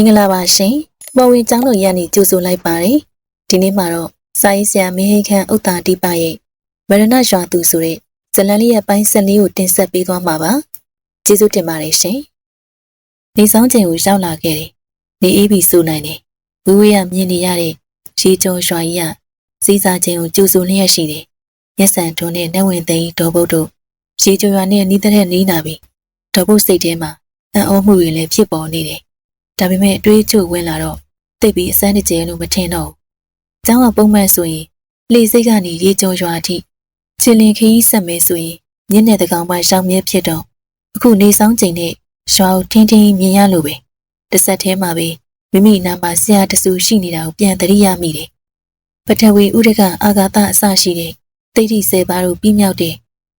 မင်္ဂလာပါရှင်။ပေါ်ဝင်ကျောင်းတော်ရန်နေကြိုဆိုလိုက်ပါတယ်။ဒီနေ့မှာတော့စာရေးဆရာမင်းဟိခန့်ဥတာတိပရဲ့မရဏရွာသူဆိုတဲ့ဇလန်လေးရဲ့ပိုင်းဆက်လေးကိုတင်ဆက်ပေးသွားမှာပါ။ကျေးဇူးတင်ပါတယ်ရှင်။နေဆောင်ချိန်ကိုရောက်လာခဲ့တယ်။နေအေးပြီးစိုးနိုင်တယ်။ဝီဝေးရမြင်နေရတဲ့ရေကျော်ရွာကြီးကစီးစားချိန်ကိုကြိုဆိုလျက်ရှိတယ်။မျက်စံတွန်းနဲ့နှက်ဝင်သိန်းဒေါ်ဘုတ်တို့ရေကျော်ရွာနဲ့နီးတဲ့နီးနာပြီ။ဒေါ်ဘုတ်စိတ်ထဲမှာအံ့ဩမှုတွေလည်းဖြစ်ပေါ်နေတယ်။ ဒါပေမဲ့အတွေးချုပ်ဝင်လာတော့တိတ်ပြီးအစမ်းတကျဲလို့မထင်တော့ဘူး။ကျောင်းကပုံမှန်ဆိုရင်လေစိတ်ကနေရေကြောရွာအထိချင်လင်ခရီးဆက်မဲဆိုရင်ညနေတကောင်မှရှောင်းမြဲဖြစ်တော့အခုနေဆောင်ချိန်နဲ့ရွာကိုထင်းထင်းမြင်ရလို့ပဲ။တစ်ဆက်တည်းမှာပဲမိမိနာမှာဆရာတဆူရှိနေတာကိုပြန်သတိရမိတယ်။ပထဝီဥဒကအာဂါသအစရှိတဲ့တိတ်ထိဆယ်ပါးတို့ပြီးမြောက်တဲ့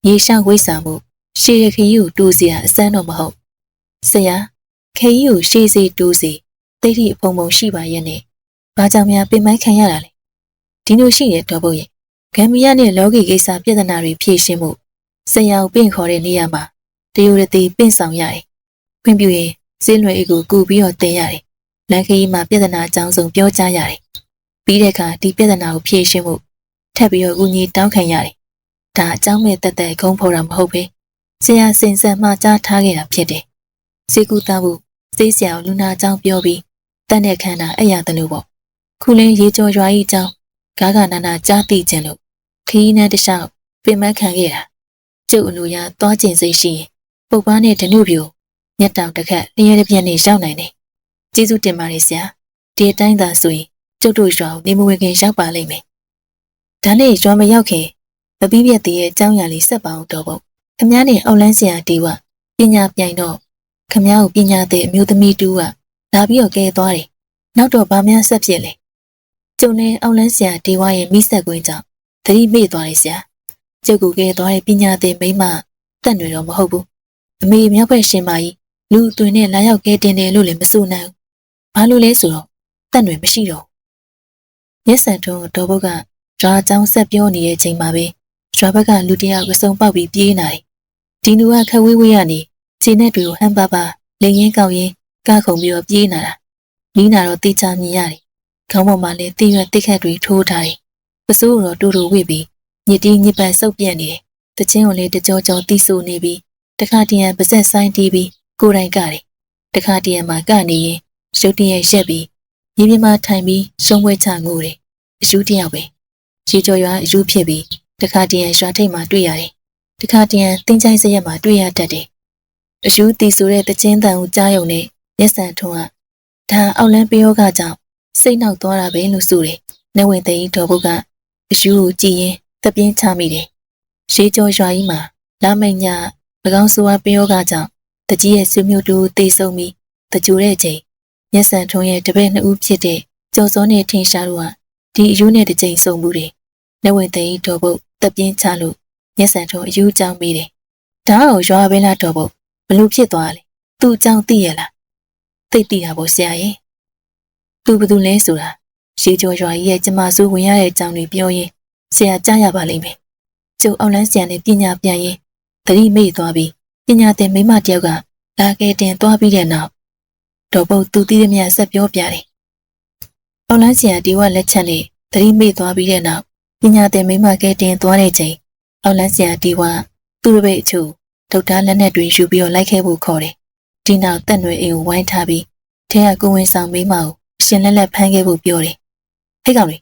ရေရှောက်ဝိဆာမှုရှေရခရီးကိုတူးစရာအစမ်းတော့မဟုတ်။ဆရာ ခေကြီးကိုရှေးစေးတိုးစေတိတ်ထိအဖုံဖုံရှိပါရဲ့နဲ့ဘာကြောင့်များပင်မိုင်းခံရတာလဲဒီလိုရှိတဲ့တော်ဘုတ်ရဲ့ဂမ်ဘီယာနဲ့လောကီကိစ္စပြဿနာတွေဖြေရှင်းမှုဆရာကိုပင့်ခေါ်တဲ့နေရာမှာတယူရတိပင့်ဆောင်ရတယ်ခွင့်ပြုရင်စင်းလွယ်အေးကိုကူပြီးတော့တင်ရတယ်လန်ခရီးမှာပြဿနာအကြောင်းစုံပြောကြားရတယ်ပြီးတဲ့အခါဒီပြဿနာကိုဖြေရှင်းမှုထပ်ပြီးတော့ဦးညီတောင်းခံရတယ်ဒါအကြောင်းမဲ့တက်တက်ခုံးဖော်တာမဟုတ်ပဲဆရာစင်ဆက်မှကြားထားခဲ့တာဖြစ်တယ် စေကူတာဖို့စေးဆရာကိုလူနာအကြောင်းပြောပြီးတတ်တဲ့ခန္ဓာအဲ့ရတယ်လို့ပေါ့ခုလင်းရေကြော်ရွာကြီးအကြောင်းဂါဂနာနာကြားသိခြင်းလို့ခီးနဲ့တခြားပင်မခံခဲ့တာကျုပ်အလိုရသွားကျင်စိတ်ရှိရင်ပုပ်ပားနဲ့ဒနုပြိုမျက်တောင်တစ်ခက်လျှဲတစ်ပြက်နဲ့ရောက်နိုင်တယ်ကျေးဇူးတင်ပါတယ်ဆရာဒီအတိုင်းသာဆိုရင်ကျုပ်တို့ရွာကိုနေမဝင်ခင်ရောက်ပါလိမ့်မယ်ဒါနဲ့ရွာမရောက်ခင်မပြီးပြတ်သေးရဲ့အကြောင်းအရာလေးဆက်ပါအောင်တော့ပေါ့ခမည်းနဲ့အောက်လန်းဆရာတီဝပညာပြိုင်တော့ ခမ ्या ကိုပညာတဲ့အမျိုးသမီးတူကလာပြီးတော့ကဲသွားတယ်။နောက်တော့ဗာများဆက်ဖြစ်လဲ။ကျုံနဲ့အောက်လန်းဆရာဒေဝရဲ့မိဆက်ကွင်းကြောင့်သတိမေ့သွားတယ်ဆရာ။ကျုပ်ကကဲသွားတဲ့ပညာတဲ့မိန်းမတက်နေတော့မဟုတ်ဘူး။အမေမြောက်ဘက်ရှင်ပါကြီးလူအသွင်နဲ့လာရောက်ကဲတင်တယ်လို့လည်းမဆိုနိုင်ဘူး။ဘာလို့လဲဆိုတော့တက်တွေမရှိတော့ဘူး။မျက်စံထုံးတော်ဘုတ်ကဓာအကြောင်းဆက်ပြောနေတဲ့အချိန်မှာပဲရွာဘက်ကလူတယောက်ကစုံပေါက်ပြီးပြေးနေတယ်။ဒီလူကခက်ဝေးဝေးကနေ ခြေနဲ့တွေကိုဟန်ပါပါလင်းရင်ကောက်ရင်ကားခုံပြီးတော့ပြေးလာတာနီးနာတော့တေချာမြင်ရတယ်ခေါင်းပေါ်မှာလည်းတိရွက်တိခက်တွေထိုးထားတယ်ပစိုးတော့တူတူဝိပြီးညစ်တီးညစ်ပတ်စုပ်ပြက်နေတယ်တချင်းကိုလည်းတကြောကြောတီးဆူနေပြီးတခါတည်းရန်ပါဇက်ဆိုင်တီးပြီးကိုယ်တိုင်ကတယ်တခါတည်းရန်မှာကနေရင်ရုတ်တရက်ရက်ပြီးမြေပြင်မှာထိုင်ပြီးရှုံးဝဲချငိုတယ်အယူတယောက်ပဲရေကြော်ရွာအယူဖြစ်ပြီးတခါတည်းရန်ရွာထိပ်မှာတွေ့ရတယ်တခါတည်းရန်တင်းချိုင်းစရက်မှာတွေ့ရတတ်တယ် အယူတီဆိုတဲ့တချင်းတန်ကိုကြားယုံနဲ့မျက်စံထုံးကဒါအောက်လန်းပယောဂကြောင့်စိတ်နှောက်သွားတာပဲလို့ဆိုတယ်။နေဝင်သိန်းတော်ဘုတ်ကအယူကိုကြည်ရင်တပြင်းချမိတယ်။ရှေးကျော်ရွာကြီးမှာလာမိန်ည၎င်းဆိုဝါပယောဂကြောင့်တကြီးရဲ့ဆွေမျိုးတူတေဆုံးပြီးတကြိုတဲ့ချိန်မျက်စံထုံးရဲ့တပည့်နှစ်ဦးဖြစ်တဲ့ကျော်စောနဲ့ထင်ရှားတို့ကဒီအယူနဲ့တစ်ချိန်ဆုံမှုတယ်။နေဝင်သိန်းတော်ဘုတ်တပြင်းချလို့မျက်စံထုံးအယူကြောင်းမိတယ်။ဒါအောင်ရွာပဲလားတော်ဘုတ် ဘလို့ဖြစ်သွားလဲသူ့အကြောင်းသိရလားသိသိတာပေါ့ဆရာရဲ့သူဘသူလဲဆိုတာရှေးကျော်ရွာကြီးရဲ့ကျမစုဝင်ရတဲ့အကြောင်းတွေပြောရင်ဆရာကြားရပါလိမ့်မယ်ကျုပ်အောင်လန်းဆရာနဲ့ပညာပြန်ရင်သတိမေ့သွားပြီးပညာသင်မိမတယောက်ကလာခဲ့တင်သွားပြီးတဲ့နောက်တော်ပုတ်သူသိသည်မြဆက်ပြောပြတယ်အောင်လန်းဆရာဒီဝလက်ချက်နဲ့သတိမေ့သွားပြီးတဲ့နောက်ပညာသင်မိမကဲတင်သွားတဲ့ချိန်အောင်လန်းဆရာဒီဝသူ့ရဲ့ပိတ်အချို့ ဒုတ်သားလက်နက်တွေယူပြီးတော့လိုက်ခဲ့ဖို့ခေါ်တယ်။ဒီနောက်တက်နွယ်အိမ်ကိုဝိုင်းထားပြီးထဲကကိုဝင်ဆောင်မိမကိုအရှင်လက်လက်ဖမ်းခဲ့ဖို့ပြောတယ်။ဟဲ့ကောင်လေ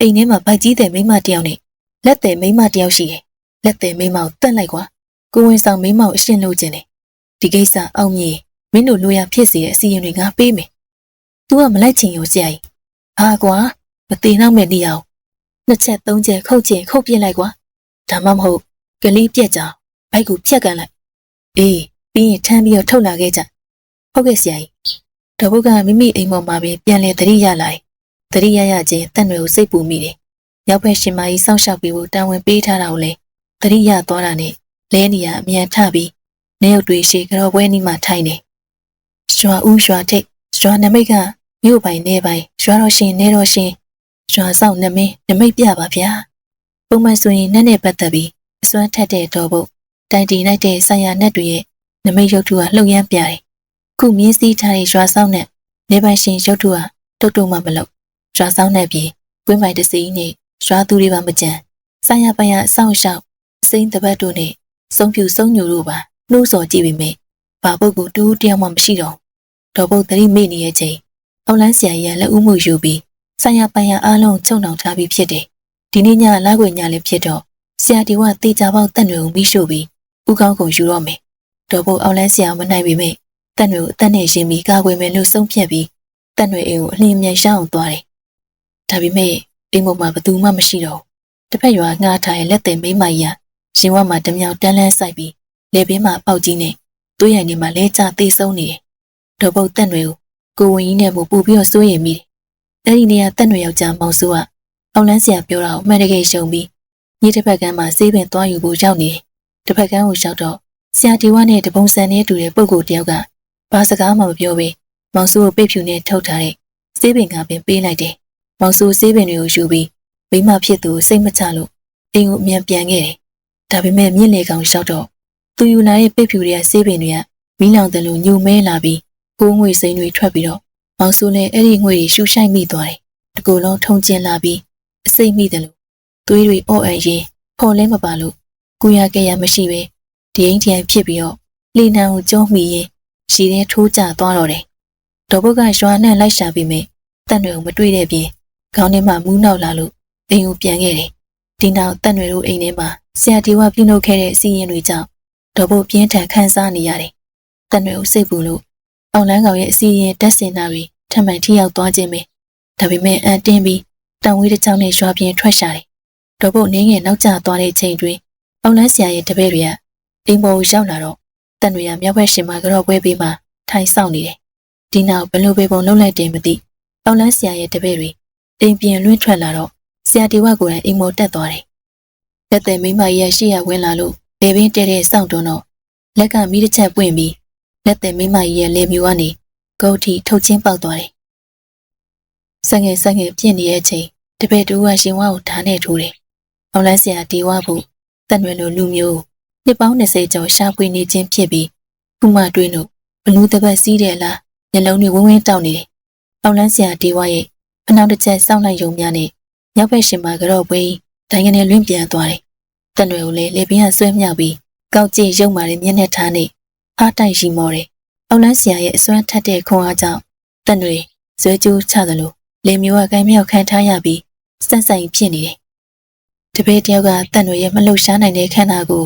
အိမ်ထဲမှာဗိုက်ကြီးတဲ့မိမတယောက်နဲ့လက်တဲ့မိမတယောက်ရှိတယ်။လက်တဲ့မိမကိုတတ်လိုက်ကွာ။ကိုဝင်ဆောင်မိမကိုအရှင်လို့ကျင်တယ်။ဒီကိစ္စအောင်မြင်မင်းတို့လိုရဖြစ်စေတဲ့အစီရင်တွေငါပေးမယ်။ तू ကမလိုက်ချင်ရောဆရာကြီး။ဟာကွာမသေးနောက်မဲ့နေရအောင်။နှစ်ချက်သုံးချက်ခုတ်ချင်ခုတ်ပြစ်လိုက်ကွာ။ဒါမှမဟုတ်ကလေးပြက်ကြအောင် ဘိုက်ကိုဖြတ်ကန်လိုက်အေးပြီးရင်ထမ်းပြီးတော့ထုတ်လာခဲ့ကြဟုတ်ကဲ့ဆရာကြီးတပုတ်ကမိမိအိမ်ပေါ်မှာပဲပြန်လဲသတိရလာတယ်သတိရရချင်းတန်တွေကိုစိတ်ပူမိတယ်ရောက်ဖက်ရှင်မကြီးစောင့်ရှောက်ပြီးဖို့တာဝန်ပေးထားတာကိုလေသတိရသွားတာနဲ့လဲနေရအမြန်ထပြီးနေရုပ်တွေရှေကြောပွဲနီးမှထိုင်နေရွာဦးရွာထိတ်ရွာနမိတ်ကမြို့ပိုင်နေပိုင်ရွာတော်ရှင်နေတော်ရှင်ရွာဆောင်နမင်းနမိတ်ပြပါဗျာပုံမှန်ဆိုရင်နဲ့နဲ့ပတ်သက်ပြီးအစွမ်းထက်တဲ့တော်ဘု တ်တိုင်တီလိုက်တဲ့ဆံရနက်တွေရဲ့နမိတ်ရုပ်ထုကလှုပ်ရမ်းပြတယ်။ခုမြင်းစည်းထားတဲ့ရွာဆောင်နဲ့နေပိုင်ရှင်ရုတ်တုဟာတုတ်တုံမှမလုပ်ရွာဆောင်နဲ့ပြီးဝင်းမိုင်တစီနဲ့ရွာသူတွေပါမကြံဆိုင်ရပိုင်ရအဆောင်ရှောက်အစိမ့်တပတ်တို့နဲ့စုံပြူစုံညူတို့ပါနှိုးစော်ကြည့်ပေမဲ့ဘာပုတ်ကူတူးတယောက်မှမရှိတော့တော်ပုတ်သတိမေ့နေရဲ့ချိန်အောက်လန်းဆရာကြီးကလက်ဦးမှုယူပြီးဆိုင်ရပိုင်ရအားလုံးချုံနှောင်ထားပြီးဖြစ်တယ်ဒီနေ့ညလာခွေညလည်းဖြစ်တော့ဆရာဒီဝတေချာပေါက်တက်တွေကိုမိရှို့ပြီး ဥကောင်းကိုယူတော့မယ်တော်ပုတ်အောက်လန်းဆရာမနိုင်ပေမဲ့တက်တွေကိုအသက်နဲ့ရှင်းပြီးကာကွယ်မယ်လို့ဆုံးဖြတ်ပြီးတက်တွေအိမ်ကိုအလင်းမြန်ရှောင်းအောင်သွားတယ်ဒါပေမဲ့အိမ်ပေါ်မှာဘသူမှမရှိတော့တစ်ဖက်ရွာငှားထားရဲ့လက်သည်မိမကြီးကရှင်ဝတ်မှာတမြောင်တန်းလန်းဆိုင်ပြီးလေပင်မှာပေါက်ကြီးနဲ့သွေးရည်နေမှာလဲကျသေးဆုံးနေတယ်ဒေါ်ပုတ်တက်တွေကိုကိုဝင်ကြီးနဲ့ပူပူပြီးတော့စိုးရိမ်မိတယ်အဲ့ဒီနေရာတက်တွေယောက်ျားမောင်စုကအောက်လန်းဆရာပြောတာကိုအမှန်တကယ်ရှုံပြီးညတစ်ဖက်ကမ်းမှာစေးပင်သွားယူဖို့ရောက်နေတယ် တစ်ဖက်ကမ်းကိုရောက်တော့ဆရာဒီဝါနဲ့တပုံစံနဲ့တူတဲ့ပုဂ္ဂိုလ်တယောက်ကဘာစကားမှမပြောဘဲမောင်စုကိုပိတ်ဖြူနဲ့ထုတ်ထားတဲ့စေးပင်ကပင်ပေးလိုက်တယ်။မောင်စုစေးပင်တွေကိုယူပြီးမိမဖြစ်သူစိတ်မချလို့အိမ်ကိုအမြန်ပြန်ခဲ့တယ်။ဒါပေမဲ့မြင့်လေကောင်လျှောက်တော့သူယူလာတဲ့ပိတ်ဖြူတွေကစေးပင်တွေကမီးလောင်တယ်လို့ညှို့မဲလာပြီးကိုးငွေစိမ်းတွေထွက်ပြီးတော့မောင်စုလည်းအဲ့ဒီငွေတွေရှူဆိုင်မိသွားတယ်။တကူလုံးထုံကျင်လာပြီးအစိမ့်မိတယ်လို့သွေးတွေအော့အရင်ဖော်လဲမပါလို့ ကိုရကရမရှိပဲဒီအိမ်ထျံဖြစ်ပြီးတော့လေနံကိုကျုံးမိရင်ရှည်တဲ့ထိုးကျသွားတော့တယ်။ဒေါ်ဘုတ်ကရွာနဲ့လိုက်ရှာပြီးမြတက်နွယ်ကိုမတွေ့တဲ့ပြင်ခေါင်းထဲမှာမူးနောက်လာလို့အိမ်ကိုပြန်ခဲ့တယ်။ဒီနောက်တက်နွယ်တို့အိမ်ထဲမှာဆရာတီဝပြုလုပ်ခဲ့တဲ့အစီရင်တွေကြောင့်ဒေါ်ဘုတ်ပြင်းထန်ခန်းစားနေရတယ်။တက်နွယ်ကိုစိတ်ပူလို့အောင်လန်းကောင်ရဲ့အစီရင်တက်စင်တာတွေထမှန်ထိရောက်သွားခြင်းပဲ။ဒါပေမဲ့အန်တင်းပြီးတန်ဝေးတစ်ချောင်းနဲ့ရွာပြင်ထွက်ရှာတယ်။ဒေါ်ဘုတ်နင်းငယ်နောက်ကျသွားတဲ့ချိန်တွင် အောင်လန်းဆရာရဲ့တပည့်တွေကအိမ်ပေါ်ကိုရောက်လာတော့တန်တွေရမြောက်ဘက်ရှင်မှာကြော့ပွဲပေးမှထိုင်ဆောင်နေတယ်။ဒီနောက်ဘလို့ပေပုံလုံးလိုက်တယ်မသိ။အောင်လန်းဆရာရဲ့တပည့်တွေအိမ်ပြင်လွင့်ထွက်လာတော့ဆရာတီဝကိုယ်တိုင်အိမ်မောတက်သွားတယ်။လက်သည်မိမကြီးရဲ့ရှေ့ရဝင်လာလို့လေပင်တဲတဲ့စောင့်တွန်းတော့လက်ကမိတစ်ချက်ပွင့်ပြီးလက်သည်မိမကြီးရဲ့လေမြူကနေဂုတ်ထီထုတ်ချင်းပေါက်သွားတယ်။ဆက်ငယ်ဆက်ငယ်ပြင့်နေတဲ့အချိန်တပည့်တူကရှင်ဝါကိုဓာတ်နဲ့ထိုးတယ်။အောင်လန်းဆရာတီဝဖို့ တန်ရွယ်လိုလူမျိုးနှစ်ပေါင်း20ကျော်ရှာဖွေနေခြင်းဖြစ်ပြီးခုမှတွင်းတို့ဘလူးတပတ်စီးတယ်လားမျက်လုံးတွေဝင်းဝင်းတောက်နေတယ်။အောင်လန်းဆရာဒီဝါရဲ့အနောက်တစ်ချက်စောင့်လိုက်ယုံများနဲ့ရောက်ဖက်ရှင်မှာကြော့ပွေးတိုင်းကနေလွင့်ပြန်သွားတယ်။တန်တွေကိုလည်းလေပင်ကဆွဲမြောက်ပြီးကောက်ကြည့်ရုံမာတဲ့မျက်နှာထားနဲ့အားတိုက်ရှိမော်တယ်။အောင်လန်းဆရာရဲ့အစွမ်းထက်တဲ့ခွန်အားကြောင့်တန်တွေဇွဲကျိုးချသလိုလေမျိုးကကိုင်းမြောက်ခံထားရပြီးစက်ဆိုင်ဖြစ်နေတယ်။ တပည့်တယောက်ကတန်တွေရဲ့မလှုပ်ရှားနိုင်တဲ့ခန္ဓာကို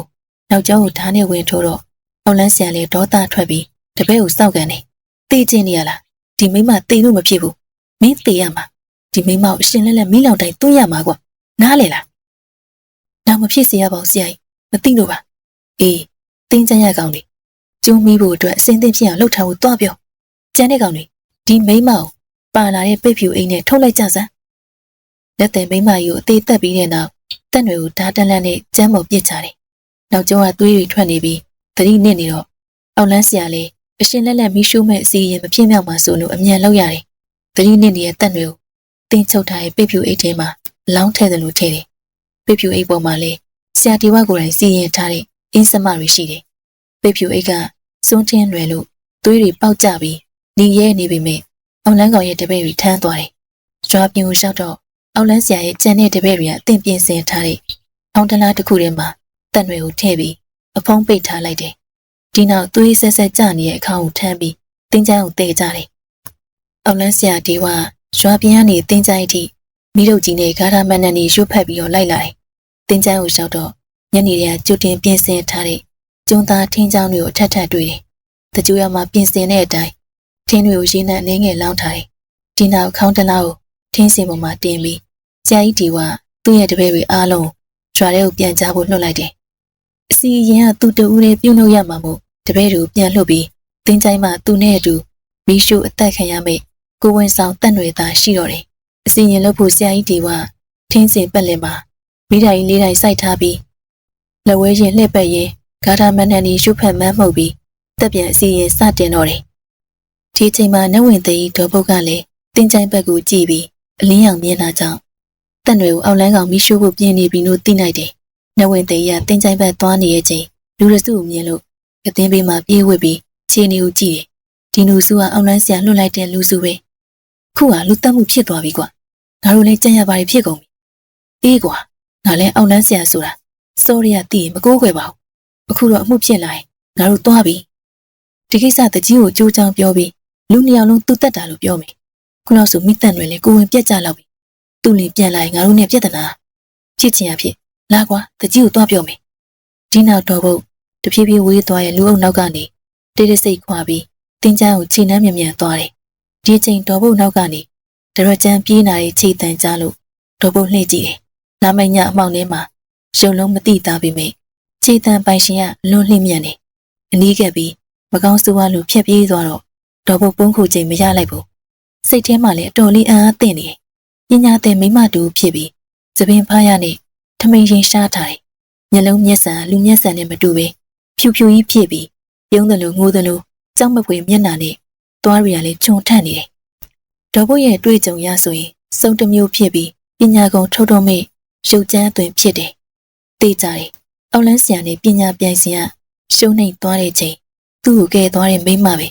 နောက်ကျောကိုဓာတ်နဲ့ဝင်ထိုးတော့အောင်လန်းဆရာလေးဒေါသထွက်ပြီးတပည့်ကိုစောက်ကန်နေ။တေးချင်းနေရလား။ဒီမိမတေးလို့မဖြစ်ဘူး။မင်းတေးရမှာ။ဒီမိမကိုအရှင်လဲလဲမိလောင်တိုင်းသွင်းရမှာကွ။နားလေလား။နောက်မဖြစ်စေရပါဘူးဆရာကြီး။မသိလို့ပါ။အေးတင်းချမ်းရကောင်လေ။ကျုံမိဖို့အတွက်အစင်းသင့်ဖြစ်အောင်လှုပ်ထားဖို့တွားပြော။ကျန်တဲ့ကောင်တွေဒီမိမကိုပါလာတဲ့ပိတ်ဖြူအိမ်နဲ့ထုတ်လိုက်ကြစမ်း။လက်တယ်မိမကြီးကိုအသေးသက်ပြီးတဲ့နောက် တက်တွေကိုဓာတ်တလန့်နဲ့ကျမ်းပေါ်ပစ်ကြတယ်။နောက်ကျောကသွေးတွေထွက်နေပြီးသတိနစ်နေတော့အောက်လန်းဆရာလေးအရှင်လက်လက်မီးရှိုးမဲ့အစီရင်မဖြစ်မြောက်မှဆိုလို့အမြန်လောက်ရတယ်။သတိနစ်နေတဲ့တက်တွေကိုတင်းချုပ်ထားတဲ့ပိတ်ဖြူအိတ်ထဲမှာလောင်းထည့်တယ်လို့ထည့်တယ်။ပိတ်ဖြူအိတ်ပေါ်မှာလည်းဆရာဒီဝကိုယ်တိုင်စီရင်ထားတဲ့အင်းစမတွေရှိတယ်။ပိတ်ဖြူအိတ်ကစွန်းချင်းလွယ်လို့သွေးတွေပေါက်ကြပြီးနေရဲနေပေမဲ့အောင်လန်းကောင်ရဲ့တပည့်တွေထမ်းသွားတယ်။ရွာပြင်ကိုလျှောက်တော့ အောင်လန်းဆရာရဲ့ကြံတဲ့တပည့်တွေကအသင်ပြင်ဆင်ထားတဲ့အောင်းတလားတစ်ခုထဲမှာတက်တွေကိုထည့်ပြီးအဖုံးပိတ်ထားလိုက်တယ်။ဒီနောက်သွေးဆက်ဆက်ကျနေတဲ့အခါကိုထမ်းပြီးတင်းချမ်းကိုတည်ကြတယ်။အောင်လန်းဆရာဒီဝရွာပြင်ကနေတင်းချမ်းအထိမိတို့ကြီးနဲ့ဂါရမန်နန်နေရွတ်ဖက်ပြီးတော့လိုက်လာတယ်။တင်းချမ်းကိုလျှောက်တော့ညနေတည်းကကြွတင်ပြင်ဆင်ထားတဲ့ကျုံသားထင်းချောင်းတွေကိုထပ်ထပ်တွေ့တယ်။တကြွရမှာပြင်ဆင်တဲ့အတိုင်းထင်းတွေကိုရင်းနဲ့အနေငယ်လောင်းထားတယ်။ဒီနောက်ခေါင်းတလားကိုထင်းစင်ပေါ်မှာတင်ပြီး ဆရာကြီးဒီဝသူ့ရဲ့တပည့်တွေအားလုံးရွာထဲကိုပြန်ကြဖို့လွှတ်လိုက်တယ်။အစီရင်ကသူ့တူဦးလေးပြုတ်လို့ရမှာမို့တပည့်တို့ပြန်လှုပ်ပြီးတင်းချိုင်းမှသူနဲ့အတူမီးရှို့အသက်ခံရမယ့်ကိုဝင်ဆောင်တန့်တွေသာရှိတော့တယ်။အစီရင်လို့ဖို့ဆရာကြီးဒီဝထင်းစင်ပက်လင်မှာမိတိုင်လေးတိုင်စိုက်ထားပြီးလက်ဝဲရင်လှည့်ပက်ရင်ဂါထာမဏန်ဒီရှုဖက်မန်းမှုတ်ပြီးတက်ပြန်အစီရင်စတင်တော့တယ်။ဒီချိန်မှာနဝင်သိဒေါ်ပုတ်ကလည်းတင်းချိုင်းဘက်ကိုကြည့်ပြီးအလင်းရောင်မြင်လာကြောင်း တန်တွေကိုအောက်လန်းကောင်မီးရှို့ဖို့ပြင်းနေပြီလို့သိလိုက်တယ်။နဝင်သိရတင်းချိုင်းဘက်သွားနေရဲ့ချိန်လူရစုကိုမြင်လို့ကတင်းဘေးမှာပြေးဝစ်ပြီးခြေနေကိုကြည့်တယ်ဒီလူစုကအောက်လန်းဆရာလွတ်လိုက်တဲ့လူစုပဲခုကလူတက်မှုဖြစ်သွားပြီကွာငါတို့လည်းကြံ့ရပါဖြစ်ကုန်ပြီအေးကွာငါလည်းအောက်လန်းဆရာဆိုတာစောရီကတည်ရင်မကိုးခွဲပါဘူးအခုတော့အမှုဖြစ်လာရင်ငါတို့သွားပြီဒီကိစ္စတကြီးကိုကြိုးချောင်းပြောပြီးလူနှစ်ယောက်လုံးသူ့တက်တာလို့ပြောမယ်ခုနောက်ဆိုမိတန်တွေလည်းကိုဝင်ပြက်ကြလောက်ပြီ သူ့လင်ပြန်လာရင်ငါတို့နဲ့ပြက်တနာချစ်ချင်ရဖြစ်လာကွာတကြီးကိုသွားပြောမယ်ဒီနောက်တော့ဘုတ်တဖြည်းဖြည်းဝေးသွားရဲ့လူအုပ်နောက်ကနေတိတ်တိတ်ဆိတ်ခွာပြီးတင်းချမ်းကိုခြေနှမ်းမြမြန်သွားတယ်ဒီအချိန်တော်ဘုတ်နောက်ကနေဒရကြံပြေးနာရဲ့ခြေတန်ကြလို့တော်ဘုတ်လှည့်ကြည့်တယ်နာမည်ညအမောင်ထဲမှာရှုံလုံးမတိသားပေမဲ့ခြေတန်ပိုင်ရှင်ကလွန်လှည့်မြန်နေအနီးကပ်ပြီးမကောင်းဆိုးဝါးလိုဖြက်ပြေးသွားတော့တော်ဘုတ်ပုံးခုချိန်မရလိုက်ဘူးစိတ်ထဲမှာလည်းအတော်လေးအံ့အားသင့်နေတယ် ပညာသင်မိမတူဖြစ်ပြီးသပင်ဖားရနဲ့ထမိန်ရင်ရှားထားတယ်မျက်လုံးမျက်စံလူမျက်စံနဲ့မတူပဲဖြူဖြူကြီးဖြစ်ပြီးပြုံးတယ်လို့ငိုတယ်လို့ကြောက်မပွေမျက်နှာနဲ့သွားရီရလည်းခြုံထန့်နေတယ်ဒေါ်ဘုတ်ရဲ့တွေ့ကြုံရဆိုရင်စုံတစ်မျိုးဖြစ်ပြီးပညာကုံထုတ်တော့မေ့ရုပ်ချမ်းအသွင်ဖြစ်တယ်သိကြတယ်အောက်လန်းဆရာနဲ့ပညာပြိုင်စင်ကရှုံးနေသွားတဲ့ချိန်သူ့ကိုကဲသွားတဲ့မိမပဲ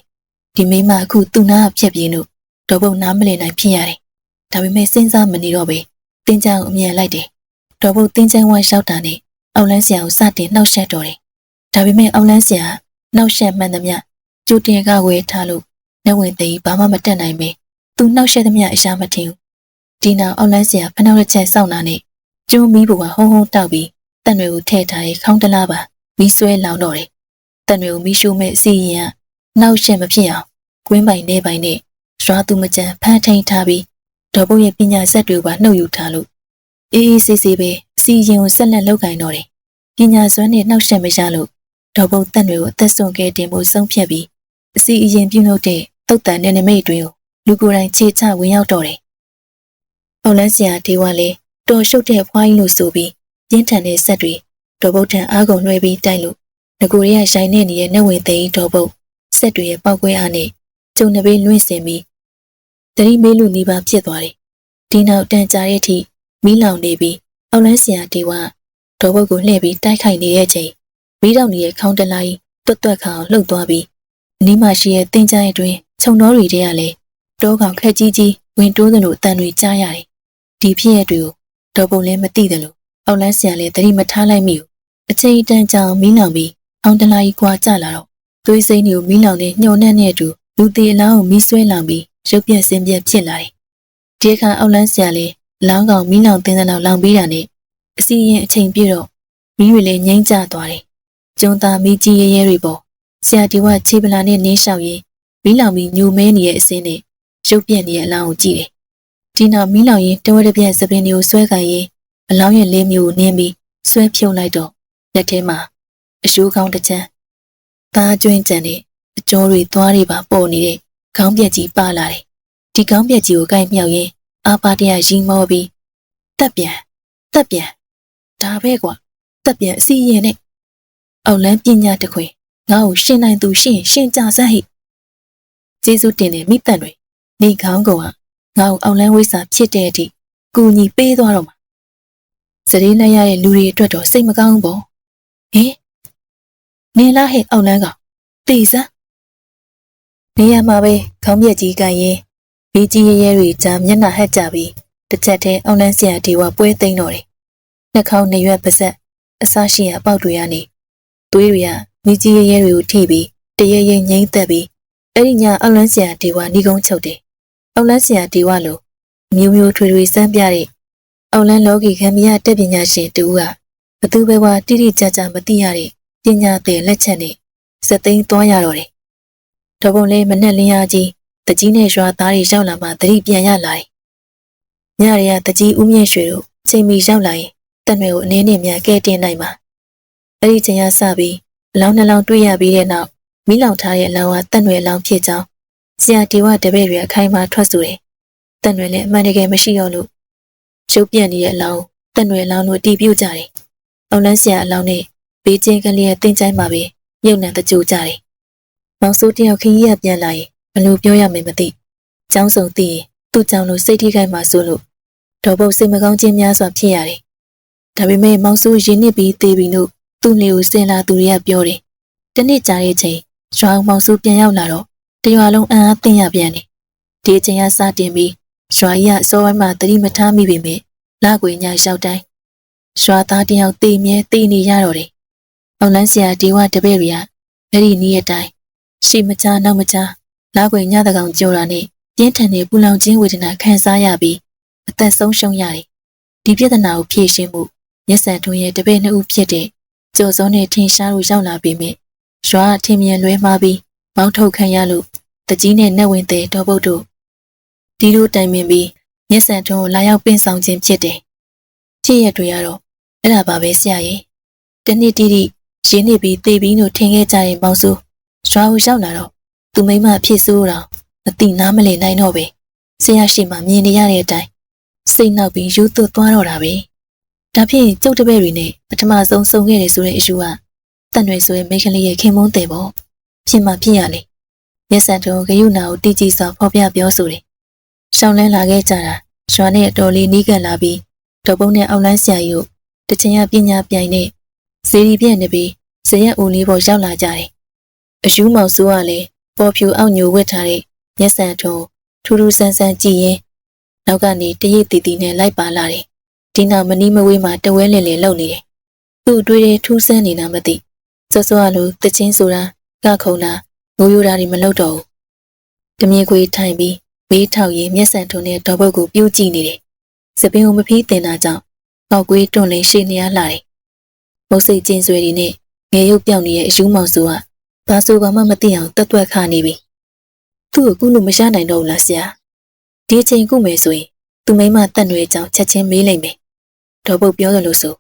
ဒီမိမအခုသူ့နားဖြက်ပြေးလို့ဒေါ်ဘုတ်နားမလည်နိုင်ဖြစ်ရတယ် ဒါပေမဲ့စဉ်းစားမနေတော့ပဲတင်းချောင်းအမြင်လိုက်တယ်ဒေါ်ဘုတ်တင်းချောင်းဝိုင်းလျှောက်တာနဲ့အောက်လန်းဆရာကိုစတင်နှောက်ယှက်တော်တယ်ဒါပေမဲ့အောက်လန်းဆရာနှောက်ယှက်မှန်သမျှကျိုးတင်ကဝဲထားလို့နေဝင်သိဘာမှမတက်နိုင်ပဲသူနှောက်ယှက်သမျှအရှာမထင်ဘူးဒီနောက်အောက်လန်းဆရာဖနှောက်ရက်ချက်စောင့်တာနဲ့ကျိုးမီးဘကဟုံးဟုံးတောက်ပြီးတန်တွေကိုထည့်ထားတဲ့ခေါင်းတလားပါမီးဆွဲလောင်တော့တယ်တန်တွေကိုမီးရှို့မဲ့အစီရင်ကနောက်ရှက်မဖြစ်အောင်ကွင်းပိုင်နေပိုင်နဲ့ရွာသူမကြံဖမ်းထိန်ထားပြီး ဒေါ်ဘုတ်ရဲ့ပညာဆက်တွေပါနှုတ်ယူထားလို့အေးအေးဆေးဆေးပဲအစီရင်ကိုဆက်လက်လုပ်ကင်တော့တယ်ပညာစွမ်းနဲ့နှောက်ယှက်မရလို့ဒေါ်ဘုတ်တန်တွေကိုအသက်ဆုံးခဲ့တင်မှုဆုံးဖြတ်ပြီးအစီအရင်ပြုလုပ်တဲ့တုတ်တန်နဲ့နမိတ်တွင်ကိုလူကိုယ်တိုင်ခြေချဝင်ရောက်တော့တယ်။အော်လန်းဆရာဒေဝလည်းတော်ရှုပ်တဲ့ဖွားကြီးလို့ဆိုပြီးပြင်းထန်တဲ့ဆက်တွေဒေါ်ဘုတ်ထံအားကုန်လွှဲပြီးတိုက်လို့ငကိုရီးယားရိုင်းနေနေတဲ့နှဝဝင်သိန်းဒေါ်ဘုတ်ဆက်တွေရဲ့ပောက်ကွဲအားနဲ့ကျုံနှပေးလွင့်စင်ပြီး တတိမေးလူနီးပါးဖြစ်သွားတယ်။ဒီနောက်တန်ကြာတဲ့အထိမီးလောင်နေပြီးအော်လန်းဆရာဒေဝဒေါ်ဘုတ်ကိုလှည့်ပြီးတိုက်ခိုက်နေတဲ့ချိန်မီးတောင်ကြီးရဲ့ခေါင်းတလိုက်တွတ်တွတ်ခါအောင်လှုပ်သွားပြီးအနီးမှာရှိတဲ့တင်ကြိုင်အတွင်းခြုံတော်တွေထဲကလည်းတောကောင်ခက်ကြီးကြီးဝင်တိုးသလိုအတန်တွေကြားရတယ်။ဒီဖြစ်ရတွေကိုဒေါ်ပုံလည်းမသိသလိုအောက်လန်းဆရာလည်းသတိမထားလိုက်မိဘူး။အချိန်တန်ကြာမီးလောင်ပြီးအောင်တလာကြီးကွာကြလာတော့သွေးစိမ့်တွေကိုမီးလောင်နဲ့ညှို့နှက်နဲ့အတူလူသေးအလောင်းကိုမီးဆွဲလောင်ပြီး ရုပ်ပြက်စင်ပြက်ဖြစ်လာတယ်။ဒီအခါအောက်လန်းဆရာလည်းလောင်းကောင်မီးလောင်တင်းတဲ့လောက်လောင်ပြီးတာနဲ့အစီရင်အချိန်ပြည့်တော့မီးတွေလည်းငိမ့်ကျသွားတယ်။ကျုံသားမီးကြီးရဲရဲတွေပေါ်ဆရာဒီဝခြေပလာနဲ့နင်းလျှောက်ရင်မီးလောင်ပြီးညိုမဲနေတဲ့အစင်းနဲ့ရုပ်ပြက်နေတဲ့အလောင်းကိုကြည့်တယ်။ဒီနောက်မီးလောင်ရင်တဝက်တစ်ပြက်စပင်းတွေကိုဆွဲခိုင်းရင်အလောင်းရဲ့လေးမျိုးကိုနင်းပြီးဆွဲဖြုံလိုက်တော့လက်ထဲမှာအရှိုးကောင်းတစ်ချမ်းသားကျွင်းကြံတဲ့အကျော်တွေသွားတွေပါပေါ်နေတဲ့ ခေါင်းပြက်ကြီးပါလာတယ်။ဒီခေါင်းပြက်ကြီးကိုကိုက်မြောက်ရင်အာပါတရရီမောပြီးတက်ပြန်တက်ပြန်ဒါပဲကွာတက်ပြန်အစီရင်နဲ့အောက်လန်းပညာတခွင်ငါ့ကိုရှင်းနိုင်သူရှင်းရှင်းကြစမ်းဟိကျေးဇူးတင်တယ်မိတန်တွေနေခေါင်းကောင်ကငါ့ကိုအောက်လန်းဝိစာဖြစ်တဲ့အထိကူညီပေးသွားတော့မှာစရေနဲ့ရတဲ့လူတွေအတွက်တော့စိတ်မကောင်းဘူးပေါ့ဟင်နေလားဟဲ့အောက်လန်းကောင်တေးစမ်း နေရမှာပဲခေါင်းပြက်ကြီးကန်ရင်ဘေးကြီးရဲရဲတွေကြားမျက်နှာဟက်ကြပြီးတစ်ချက်တည်းအောက်လန်းဆရာဒီဝပွဲသိမ်းတော့တယ်နှာခေါင်းနေရွက်ပါဆက်အစရှိရအပေါက်တွေကနေသွေးတွေကမိကြီးရဲရဲတွေကိုထိပြီးတရဲရဲငိမ့်သက်ပြီးအဲ့ဒီညအောက်လန်းဆရာဒီဝနီကုန်းချုပ်တယ်အောက်လန်းဆရာဒီဝလိုမျိုးမျိုးထွေထွေစမ်းပြတဲ့အောက်လန်းလောကီခံမရတက်ပညာရှင်တူကဘသူပဲဝတိတိကျကျမသိရတဲ့ပညာတဲ့လက်ချက်နဲ့စက်သိမ်းသွားရတော့တယ်။ ဒေါ်ပုံလေးမနဲ့လင်းရကြီးတကြီးနဲ့ရွာသားတွေရောက်လာမှသတိပြန်ရလာတယ်။ညရရတကြီးဦးမြင့်ရွှေတို့ချိန်မီရောက်လာရင်တက်နယ်ကိုအနည်းနဲ့များကဲတင်နိုင်မှာ။အဲ့ဒီချိန်ကစပြီးအလောင်းနှလောင်းတွေ့ရပြီးတဲ့နောက်မိလောင်ထားတဲ့အလောင်းကတက်နယ်အလောင်းဖြစ်ကြောင်းဆရာဒီဝတပည့်တွေအခိုင်အမာထွက်ဆိုတယ်။တက်နယ်လည်းအမှန်တကယ်မရှိတော့လို့ရုပ်ပြက်နေတဲ့အလောင်းတက်နယ်အလောင်းတို့တီးပြုတ်ကြတယ်။အောင်လန်းဆရာအလောင်းနဲ့ဘေးချင်းကလေးရဲ့တင်းချိုင်းမှာပဲမြုပ်နှံတကြိုကြတယ်။ မောင်စိုးတယောက်ခင်းကြီးကပြန်လာရင်ဘလို့ပြောရမယ်မသိ။ចောင်းစုံသိရင်သူ့ကြောင့်လို့စိတ်ထိခိုက်မှဆိုလို့ဒေါ်ပုတ်စိတ်မကောင်းခြင်းများစွာဖြစ်ရတယ်။ဒါပေမဲ့မောင်စိုးရင်းနစ်ပြီးသေးပြီလို့သူ့နေကိုစင်လာသူတွေကပြောတယ်။တနေ့ကြာတဲ့ချိန်ရွာအောင်မောင်စိုးပြန်ရောက်လာတော့တရွာလုံးအံ့အားသင့်ရပြန်တယ်ဒီအချိန်ကစတင်ပြီးရွာကြီးကစောဝိုင်းမှာတတိမထားမိပေမဲ့လာကွေညလျှောက်တိုင်းရွာသားတယောက်တေမြဲတေနေရတော့တယ်အောင်လန်းဆရာဒီဝတပည့်တွေကအဲ့ဒီနေ့အတိုင်း ရှိမချနောက်မချလာကွေညတကောင်ကြော်တာနဲ့ပြင်းထန်တဲ့ပူလောင်ခြင်းဝေဒနာခံစားရပြီးအသက်ဆုံးရှုံးရတယ်ဒီပြဿနာကိုဖြေရှင်းမှုမျက်စံထွန်းရဲ့တပည့်နှစ်ဦးဖြစ်တဲ့ကျော်စောနဲ့ထင်ရှားတို့ရောက်လာပြီးမြရွာအထင်မြင်လွဲမှားပြီးမောင်းထုတ်ခံရလို့တကြီးနဲ့နှက်ဝင်တဲ့တော်ပုတ်တို့ဒီလိုတိုင်ပင်ပြီးမျက်စံထွန်းကိုလာရောက်ပင့်ဆောင်ခြင်းဖြစ်တယ်ဖြစ်ရတွေကတော့အဲ့ဒါပါပဲဆရာကြီးတနေ့တိတိရင်းနေပြီးတေပြီးလို့ထင်ခဲ့ကြတဲ့မောင်စု ရွာကိုရောက်လာတော့သူမိမအဖြစ်ဆိုးတော့မသိနားမလည်နိုင်တော့ပဲဆရာရှိမှမြင်နေရတဲ့အတိုင်းစိတ်နှောက်ပြီးယူသွတ်သွားတော့တာပဲဒါဖြင့်ကျုပ်တပည့်တွေနဲ့ပထမဆုံးဆုံခဲ့တယ်ဆိုတဲ့အယူကတန်ရွယ်ဆိုရင်မိန်းကလေးရဲ့ခင်မုန်းတယ်ပေါ့ဖြစ်မှဖြစ်ရလေမျက်စံတုံးဂယုနာကိုတီကြည်စွာဖော်ပြပြောဆိုတယ်ရှောင်းလန်းလာခဲ့ကြတာရွာနဲ့အတော်လေးနီးကပ်လာပြီးတော်ပုံးနဲ့အောက်လန်းဆရာကြီးတို့တချင်ရပညာပြိုင်နဲ့ဇေဒီပြည့်နေပြီးဇရက်ဦးလေးပေါ်ရောက်လာကြတယ် အယူမောင်ဆိုးကလည်းပေါ်ဖြူအောင်ညိုဝတ်ထားတဲ့မျက်စံထုံထူးထူးဆန်းဆန်းကြည့်ရင်နောက်ကနေတရိပ်တီတီနဲ့လိုက်ပါလာတယ်ဒီနောက်မနီးမဝေးမှာတဝဲလင်လင်လှုပ်နေတယ်သူ့အတွေ့အထူးဆန်းနေတာမသိစောစောကလိုတချင်းဆိုတာကခုံတာငိုယိုတာတွေမလုပ်တော့ဘူးတမြေခွေထိုင်ပြီးဘေးထောက်ရင်မျက်စံထုံနဲ့ဒေါ်ပုတ်ကိုပြုတ်ကြည့်နေတယ်စပင်းကိုမဖီးတင်တာကြောင့်ပေါက်ကွေးတွန့်လင်းရှေ့နေရလာတယ်မုတ်စိတ်ကျင်းဆွဲတွေနဲ့ငယ်ရုပ်ပြောင်းနေတဲ့အယူမောင်စုက ဘာဆိုဘာမှမသိအောင်တွတ်တွက်ခနေပြီသူ့ကိုကုလို့မရနိုင်တော့ဘူးလားဆရာဒီအချိန်ကုမယ်ဆိုရင်သူမိမတက်ရွယ်ကြောင်ချက်ချင်းမေးလိုက်မယ်ဒေါ်ပုတ်ပြောသလိုဆို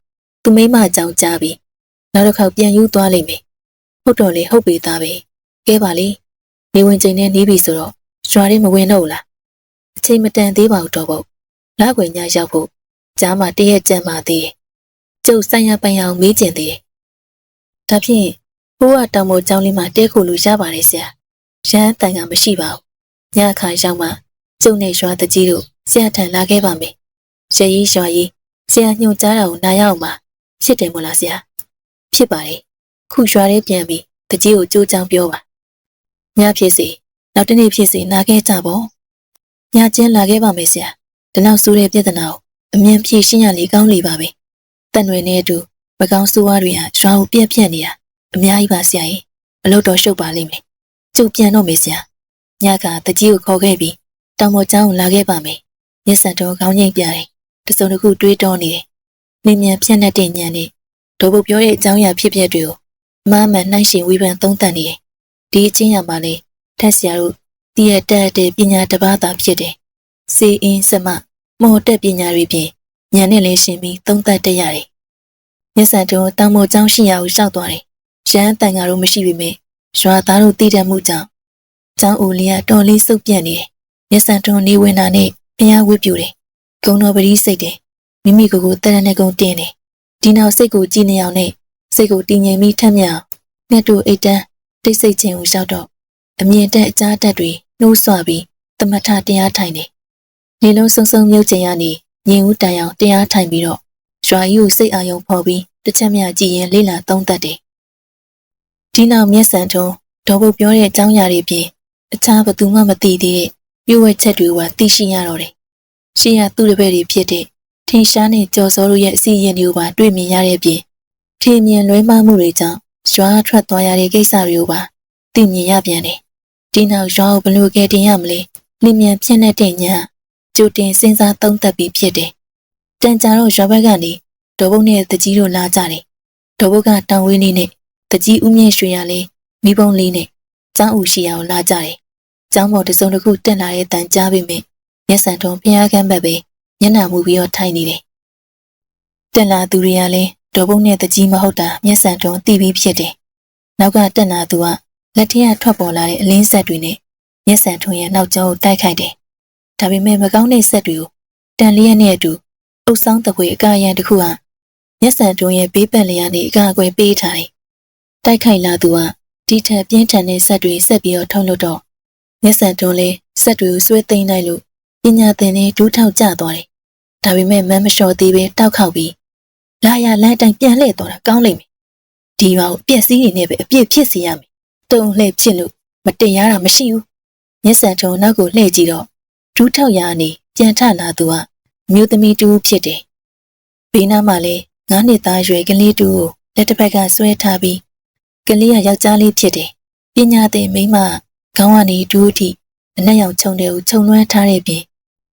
သူမိမအကြောင်းကြားပြီးနောက်တစ်ခေါက်ပြန်ယူသွားလိမ့်မယ်ဟုတ်တော့လေဟုတ်ပေသားပဲကဲပါလေနေဝင်ချိန်နဲ့နေပြီဆိုတော့ရွာထဲမဝင်တော့ဘူးလားအချိန်မတန်သေးပါဘူးတော့ပုတ်လာခွေညရောက်ဖို့ကြားမှာတရက်ကြံပါသေးတယ်ကျုပ်ဆိုင်ရပိုင်အောင်မေးကျင်သေးတယ်ဒါဖြင့် ဘိုးကတောင်ပေါ်ကျောင်းလေးမှာတဲခုလူရပါတယ်ဆရာရမ်းတန်ကမရှိပါဘူးညခါရောက်မှကျုပ်နဲ့ရွာတကြီးတို့ဆရာထံလာခဲ့ပါမယ်ရရေးရွာရေးဆရာညွှန်ကြားတာကိုနားရအောင်ပါဖြစ်တယ်မို့လားဆရာဖြစ်ပါတယ်ခုရွာလေးပြန်ပြီးတကြီးကိုကြိုးကြောင်ပြောပါညဖြစ်စီနောက်တနေ့ဖြစ်စီနာခဲ့ကြပေါ့ညချင်းလာခဲ့ပါမယ်ဆရာဒီနောက်ဆိုးတဲ့ပြဿနာကိုအမြင်ဖြေရှင်းရလေကောင်းလေပါပဲတန်ွယ်နဲ့အတူမကောင်းဆိုးဝါးတွေဟာရွာကိုပြက်ပြက်နေတာ အများကြီးပါဆရာကြီးအလုပ်တော်ရှုပ်ပါလိမ့်မယ်ကျုပ်ပြန်တော့မယ်ဆရာညကတကြီးကိုခေါ်ခဲ့ပြီးတောင်ပေါ်ကျောင်းကိုလာခဲ့ပါမယ်မျက်စံတော်ခေါင်းငိမ့်ပြတယ်တစုံတစ်ခုတွေးတောနေတယ်လင်းမြန်ပြက်နေတဲ့ညံနဲ့ဒေါ်ဘုတ်ပြောတဲ့အကြောင်းအရာဖြစ်ပျက်တွေကိုမမန်နှိုင်းရှင်ဝေဖန်သုံးသပ်နေတယ်ဒီအချင်းရမှာလေထက်ဆရာတို့တည့်ရတက်တဲ့ပညာတစ်ပါးသာဖြစ်တယ်စေအင်းစမမော်တက်ပညာတွေဖြင့်ဉာဏ်နဲ့လည်းရှင်ပြီးသုံးသပ်တတ်ရတယ်မျက်စံတော်တောင်ပေါ်ကျောင်းရှိရာကိုရှောက်သွားတယ် ရန်တန်ဃာတို့မရှိပေမဲ့ရွာသားတို့တည်တတ်မှုကြောင့်ကျောင်းဦးလေးကတော်လေးစုပ်ပြန့်နေတယ်မျက်စံတွန်းနေဝင်တာနဲ့ဘုရားဝတ်ပြူတယ်။ဂုံတော်ပရိစိတ်တယ်။မိမိကိုယ်ကိုတရနဲ့ကုံတင်တယ်။ဒီနောက်စိတ်ကိုကြည်နေအောင်နဲ့စိတ်ကိုတည်ငြိမ်ပြီးထက်မြောင်ငှက်တို့အိတ်တန်းတိတ်ဆိတ်ခြင်းကိုရှောက်တော့အမြင်တက်အကြားတက်တွေနှိုးဆွပြီးတမထတရားထိုင်တယ်။နေလုံးစုံစုံမြုပ်ခြင်းရနေညင်ဦးတိုင်အောင်တရားထိုင်ပြီးတော့ရွာကြီးကိုစိတ်အာရုံဖော်ပြီးတစ်ချက်မြကြည့်ရင်လေးလာသုံးသက်တယ်။ ဒီနောက်မျက်စံထုံးဒေါ်ဘုတ်ပြောတဲ့အကြောင်းအရာတွေပြင်အခြားဘသူမှမသိသေးတဲ့ပြည့်ဝချက်တွေကသိရှိရတော့တယ်။ရှေ့ရသူ့တပည့်တွေဖြစ်တဲ့ထင်ရှားနဲ့ကြော်စောတို့ရဲ့အစီအရင်တွေကိုပါတွေ့မြင်ရတဲ့အပြင်ထင်မြင်လွဲမှားမှုတွေကြောင့်ရွာထွက်သွားရတဲ့ကိစ္စတွေကိုပါသိမြင်ရပြန်တယ်။ဒီနောက်ရွာကိုဘယ်လိုကယ်တင်ရမလဲလင်းမြန်ဖြစ်နေတဲ့ညကြိုတင်စဉ်းစားသုံးသပ်ပြီးဖြစ်တယ်။တန်ကြာတော့ရွာဘက်ကနေဒေါ်ဘုတ်နဲ့တကြီးတို့လာကြတယ်။ဒေါ်ဘုတ်ကတောင်ဝင်းလေးနဲ့ တကြီးဦးမြင့်ရွှေရလဲမိဘုံလေးနဲ့ကျောင်းဦးရှိအောင်လာကြတယ်။ကျောင်းပေါ်တစုံတစ်ခုတက်လာတဲ့တန်ကြားပေမဲ့မျက်စံထုံးဖျားကန်းဘက်ပဲမျက်နှာမူပြီးတော့ထိုင်နေတယ်။တက်လာသူတွေကလည်းဒေါ်ဘုံနဲ့တကြီးမဟုတ်တာမျက်စံထုံးသိပြီးဖြစ်တယ်။နောက်ကတက်လာသူကလက်ထက်ကထွက်ပေါ်လာတဲ့အလင်းဆက်တွေနဲ့မျက်စံထုံးရဲ့နောက်ကျောကိုတိုက်ခိုက်တယ်။ဒါပေမဲ့မကောင်းတဲ့ဆက်တွေကိုတန်လျက်နဲ့အတူအုပ်ဆောင်တခွေအကာရန်တစ်ခုဟာမျက်စံထုံးရဲ့ဘေးပက်လျက်နဲ့အကာအကွယ်ပေးထားတယ်။ တိုက်ခိုက်လာသူကဒီထက်ပြင်းထန်တဲ့ဆက်တွေဆက်ပြီးတော့ထုံလို့တော့မျက်စံတွန်းလေးဆက်တွေကိုဆွဲသိမ်းလိုက်လို့ပညာသင်နဲ့ဒူးထောက်ကျသွားတယ်။ဒါပေမဲ့မမ်းမလျှော်သေးပဲတောက်ခေါက်ပြီးလာရလမ်းတိုင်းပြန်လှည့်သွားတာကောင်းလိမ့်မယ်။ဒီပါကိုပြက်စီးနေနဲ့ပဲအပြစ်ဖြစ်စေရမယ်။တုံလှည့်ဖြစ်လို့မတင်ရတာမရှိဘူးမျက်စံထုံနောက်ကိုလှည့်ကြည့်တော့ဒူးထောက်ရအနေပြန်ထလာသူကအမျိုးသမီးတူဖြစ်တယ်ဘေးနားမှာလည်းငါးနှစ်သားရွယ်ကလေးတူကိုလက်တစ်ဖက်ကဆွဲထားပြီး ကလေးကယောက်ျားလေးဖြစ်တယ်ပညာသင်မိန်းမခေါင်းကနေဒူးအထိအနက်ရောင်ခြုံတယ်ကိုခြုံလွှမ်းထားတဲ့ပြင်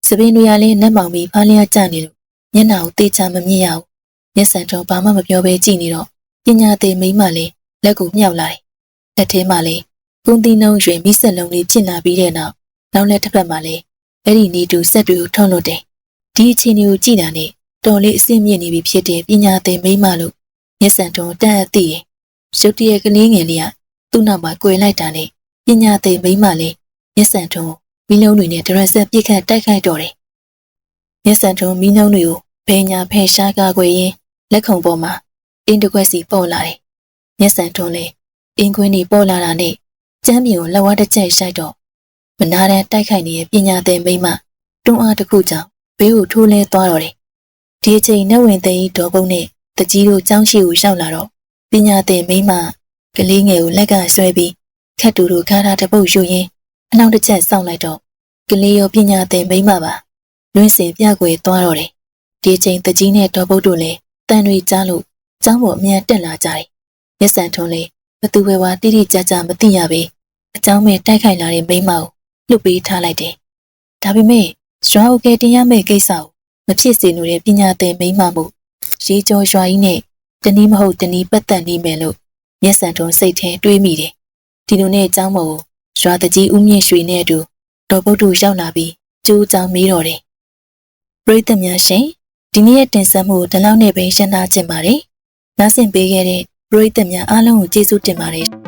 စပင်းတွေကလည်းနက်မောင်ပြီးဖားလျားကျနေလို့မျက်နှာကိုတေချာမမြင်ရဘူးမျက်စံထုံဘာမှမပြောဘဲကြည့်နေတော့ပညာသင်မိန်းမလည်းလက်ကိုမြောက်လိုက်လက်ထဲမှာလည်းကုန်းတီးနှုံးရွယ်မိဆက်လုံးလေးဖြစ်လာပြီးတဲ့နောက်နောက်လက်တစ်ဖက်မှာလည်းအဲ့ဒီနေတူဆက်တွေကိုထုံလို့တယ်ဒီအချိန်ကိုကြည့်တာနဲ့တော်လေးအဆင့်မြင့်နေပြီဖြစ်တဲ့ပညာသင်မိန်းမလို့မျက်စံထုံတန်းအသိရင် ရုတ်တရက်ကလေးငယ်လေးကသူ့နောက်မှာ꿰လိုက်တာနဲ့ပညာသင်မိန်းမလေးမျက်စံထုံမီးလုံးတွေနဲ့ဒရက်ဆက်ပြစ်ခတ်တိုက်ခိုက်တော့တယ်မျက်စံထုံမီးလုံးတွေကိုဘယ်ညာဖဲရှားကားကွယ်ရင်းလက်ခုံပေါ်မှာအင်းတကွက်စီပေါ်လာတယ်မျက်စံထုံလည်းအင်းခွင်းကြီးပေါ်လာတာနဲ့ကျမ်းပြင်ကိုလက်ဝါးတစ်ချက်ရှိုက်တော့မနာတဲ့တိုက်ခိုက်နေတဲ့ပညာသင်မိန်းမတွန်းအားတစ်ခုကြောင့်ဘေးကိုထိုးလဲသွားတော့တယ်ဒီအချိန်နှဝင်သိန်းဒေါ်ပုံနဲ့တကြီးတို့ကြောင်းရှိကိုရောက်လာတော့ ပညာသင်မိမကလေးငယ်ကိုလက်ကဆွဲပြီးခက်တူတူခါထားတဲ့ပုတ်ယူရင်းအနောက်တစ်ချက်စောင့်လိုက်တော့ကလေးရောပညာသင်မိမပါလွင့်စင်ပြကွယ်သွားတော့တယ်ဒီချိန်တကြီးနဲ့တော်ပုတ်တို့လည်းတန်တွေကြားလို့ကျောင်းပေါ်အမြန်တက်လာကြတယ်မျက်စံထုံးလေးဘသူဝဲဝါတိတိကျကျမသိရပေအကျောင်းမဲ့တိုက်ခိုက်လာတဲ့မိမကိုလွတ်ပေးထားလိုက်တယ်ဒါပေမဲ့ရွာအိုကဲတင်ရမယ့်ကိစ္စကိုမဖြစ်စေနိုတဲ့ပညာသင်မိမမှုရေကျော်ရွာကြီးနဲ့ တနည်းမဟုတ်တနည်းပတ်သက်နေမယ်လို့မျက်စံထုံးစိတ်ထဲတွေးမိတယ်ဒီလိုနဲ့အเจ้าမို့ရွာတကြီးဦးမြင့်ရွှေနဲ့အတူတော်ပုတ်တူရောက်လာပြီးကျိုးကြောင်မေးတော်တယ်ပရိသတ်များရှင်ဒီနေ့ရဲ့တင်ဆက်မှုဒီလောက်နဲ့ပဲရှင်းသားခြင်းပါတယ်နားဆင်ပေးခဲ့တဲ့ပရိသတ်များအားလုံးကိုကျေးဇူးတင်ပါတယ်